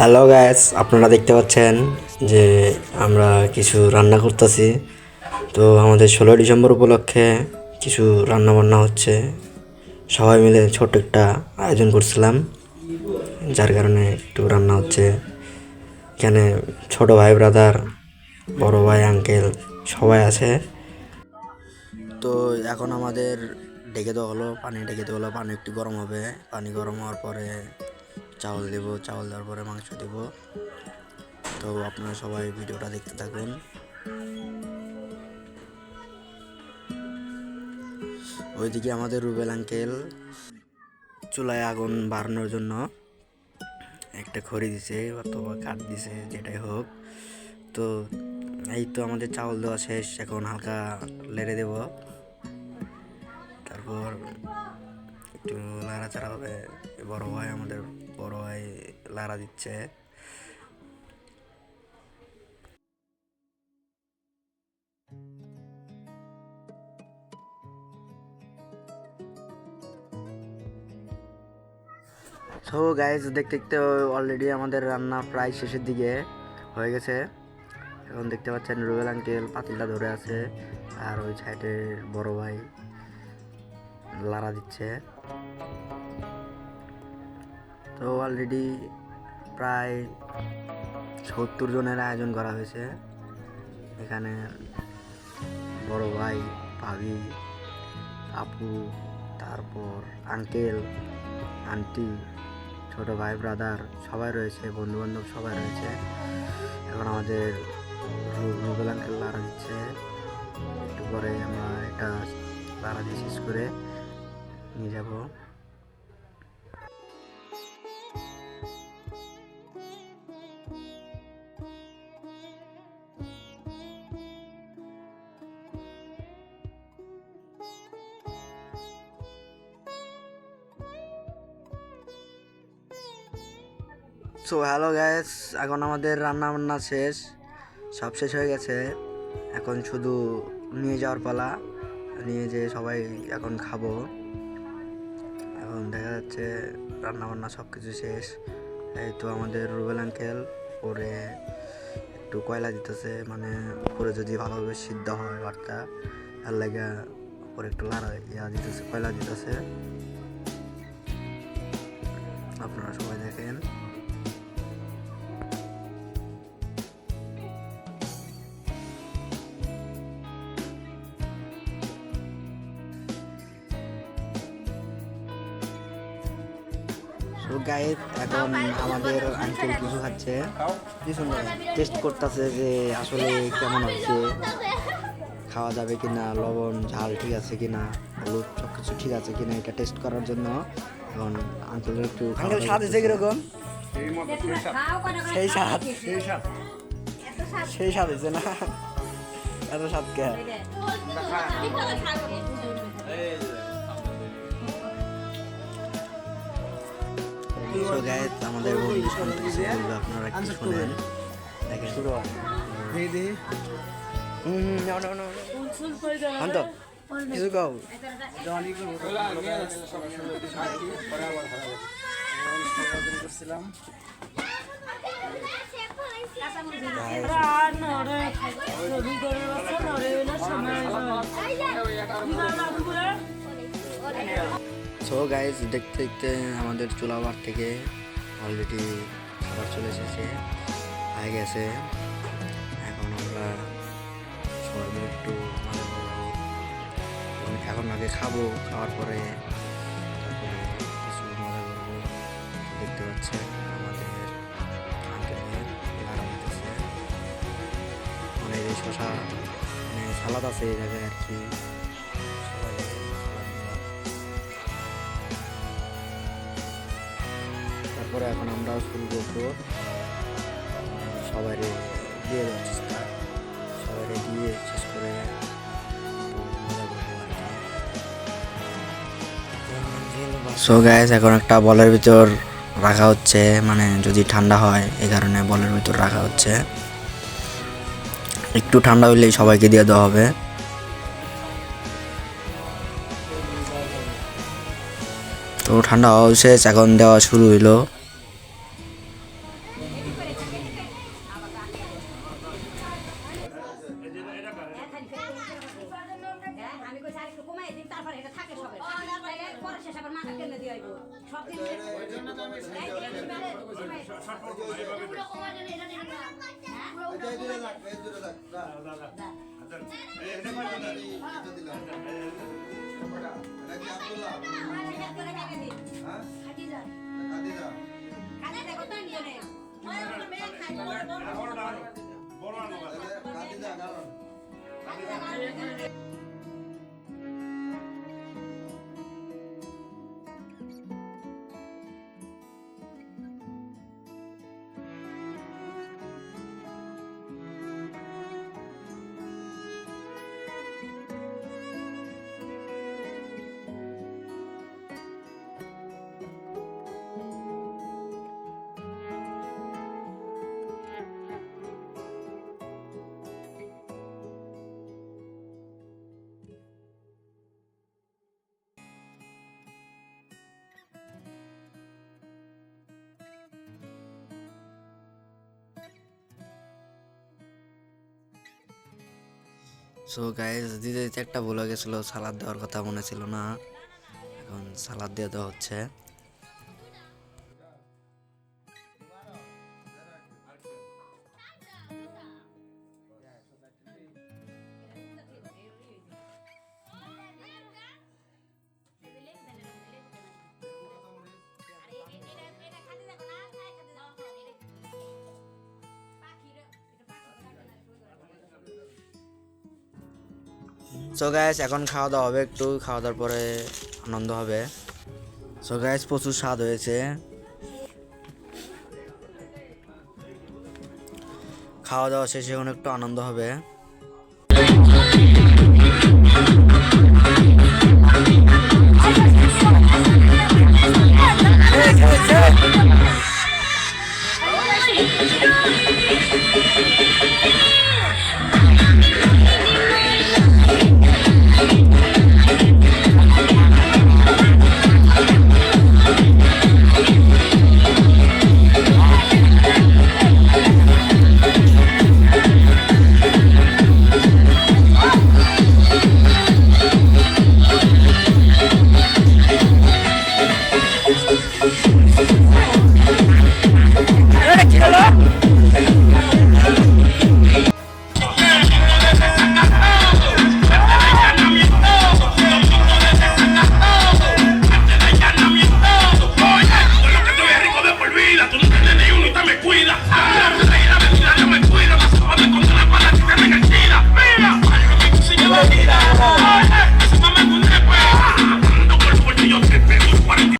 Hello gas আপনারা দেখতে পাচ্ছেন যে আমরা কিছু রান্না করতেছি। তো আমাদের ষোলো ডিসেম্বর উপলক্ষে কিছু রান্না বান্না হচ্ছে। সবাই মিলে ছোট একটা আয়োজন করছিলাম, যার কারণে একটু রান্না হচ্ছে। এখানে ছোট ভাই ব্রাদার বড় ভাই আঙ্কেল সবাই আছে। তো এখন আমাদের ডেকে দেওয়া হলো, পানি ডেকে দেওয়া হলো, পানি একটু গরম হবে। পানি গরম হওয়ার পরে চাউল দেব, চাউল দেওয়ার পরে মাংস দেব। তো আপনারা সবাই ভিডিওটা দেখতে থাকুন। ওইদিকে আমাদের রুবেল আঙ্কেল চুলায় আগুন বাড়ানোর জন্য একটা খড়ি দিছে অথবা কাঠ দিছে, যেটাই হোক। তো এই তো আমাদের চাউল দেওয়া শেষ, এখন হালকা লেড়ে দেব। তারপর একটু লাড়াচাড়া হবে, বড় হয় আমাদের। বড় ভাই লাড়া দিচ্ছে। সো গাইজ দেখতে দেখতে অলরেডি আমাদের রান্না প্রায় শেষের দিকে হয়ে গেছে। এখন দেখতে পাচ্ছেন রুবেল আঙ্কেল পাতিলটা ধরে আছে, আর ওই সাইডে বড় ভাই লাড়া দিচ্ছে। তো অলরেডি প্রায় সত্তর জনের আয়োজন করা হয়েছে। এখানে বড় ভাই, ভাবি, আপু, তারপর আঙ্কেল আন্টি ছোট ভাই ব্রাদার সবাই রয়েছে বন্ধু বান্ধব সবাই রয়েছে। এখন আমাদের রুবেল আঙ্কেল লাড়া দিচ্ছে। একটু পরে আমরা এটা লাড়া দিয়ে শেষ করে নিয়ে যাব। সো হ্যালো গ্যাস এখন আমাদের রান্না বান্না শেষ। সব শেষ হয়ে গেছে। এখন শুধু নিয়ে যাওয়ার পালা, নিয়ে যেয়ে সবাই এখন খাব। এখন দেখা যাচ্ছে রান্না বান্না সব কিছু শেষ। এই তো আমাদের রুবেল আঙ্কেল পরে একটু কয়লা দিতেছে মানে উপরে যদি ভালোভাবে সিদ্ধ হয় ভাতটা আর লাগে উপরে একটু লাড়া ইয়া দিতেছে, কয়লা দিতেছে। আপনারা সবাই দেখেন। গাইড এখন আমাদের আঙ্কেল কিছু খাচ্ছে। টেস্ট করতেছে যে আসলে কেমন হচ্ছে। খাওয়া যাবে কিনা লবণ ঝাল ঠিক আছে কিনা হলুদ সব কিছু ঠিক আছে কিনা এটা টেস্ট করার জন্য। এখন আঙ্কেলের একটু আঙ্কেল স্বাদ হয়েছে কীরকম? সেই স্বাদ। সেই স্বাদ। হয়েছে না? এত স্বাদ কে? সো গাইস আমাদের বন্ধু শুনতেছে বলবে আপনারা কি শুনেন। দেখেন। সো গাইস দেখতে দেখতে আমাদের চুলাবার থেকে অলরেডি খাবার চলে এসেছে। হয়ে গেছে। এখন আমরা সবাই মিলে একটু করব এবং এখন আগে খাব, খাওয়ার পরে দেখতে আমাদের হইতেছে। মানে শশা মানে সালাদ আছে এই জায়গায় আর কি। তারপরে এখন আমরা শুরু করব সবাই দিয়ে চেষ্টা সবাই দিয়ে শেষ করে সো গ্যাস এখন একটা বলের ভিতর রাখা হচ্ছে। মানে যদি ঠান্ডা হয় এই কারণে বলের ভিতর রাখা হচ্ছে। একটু ঠান্ডা হইলেই সবাইকে দিয়ে দেওয়া হবে। তো ঠান্ডা হওয়া শেষ, এখন দেওয়া শুরু হইল। তারপরে এটা থাকে সবে পরে শেষ আবার মাথা কেন দিয়ে আইব সব দিন এই একেবারে সীমায়- সো গাইজ দিতে দিতে একটা বলে গেছিল, সালাদ দেওয়ার কথা মনে ছিল না। এখন সালাদ দিয়ে দেওয়া হচ্ছে। সো গাইস এখন খাওয়া দাওয়া হবে একটু। খাওয়া দাওয়ার পরে আনন্দ হবে। সো গাইস প্রচুর স্বাদ হয়েছে। খাওয়া দাওয়া শেষে এখন একটু আনন্দ হবে।